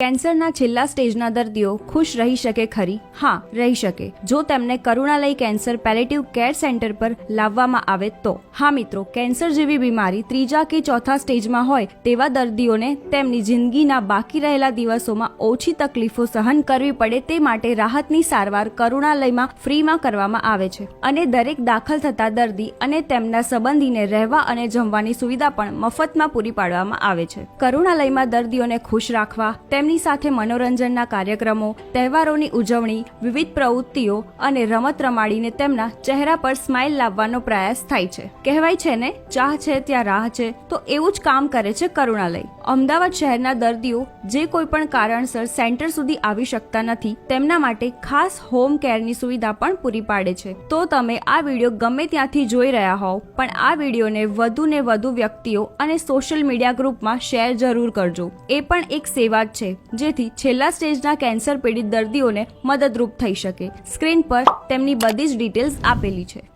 કેન્સરના છેલ્લા સ્ટેજના દર્દીઓ ખુશ રહી શકે ખરી? હા, રહી શકે. જો તેમને Karunalaya cancer palliative care centre પર લાવવામાં આવે તો. હા મિત્રો, કેન્સર જેવી બીમારી ત્રીજા કે ચોથા સ્ટેજમાં હોય તેવા દર્દીઓને તેમની જિંદગીના બાકી રહેલા દિવસોમાં ઓછી તકલીફો સહન કરવી પડે તે માટે રાહતની સારવાર કરુણાલયમાં ફ્રીમાં કરવામાં આવે છે. અને દરેક દાખલ થતા દર્દી અને તેમના સંબંધીને રહેવા અને જમવાની સુવિધા પણ મફતમાં પૂરી પાડવામાં આવે છે. કરુણાલયમાં દર્દીઓને ખુશ રાખવા, તેમની સાથે મનોરંજનના કાર્યક્રમો, તહેવારોની ઉજવણી, વિવિધ પ્રવૃત્તિઓ અને રમત રમાડીને તેમના ચહેરા પર સ્માઇલ લાવવાનો પ્રયાસ થાય છે. કહેવાય છે ને, ચાહ છે, ત્યાં રાહ છે. તો એવું જ કામ કરે છે કરુણાલય. અમદાવાદ શહેરના દર્દીઓ જે કોઈ પણ કારણસર સેન્ટર સુધી આવી શકતા નથી, તેમના માટે ખાસ હોમ કેરની સુવિધા પણ પૂરી પાડે છે. તો તમે આ વીડિયો ગમે ત્યાંથી જોઈ રહ્યા હોવ, પણ આ વિડીયોને વધુ ને વધુ વ્યક્તિઓ અને સોશિયલ મીડિયા ગ્રુપમાં શેર જરૂર કરજો. એ પણ એક સેવા જ છે. જેથી છેલ્લા સ્ટેજના કેન્સર પીડિત દર્દીઓને મદદરૂપ થઈ શકે. સ્ક્રીન પર તેમની બધી જ ડિટેલ્સ આપેલી છે.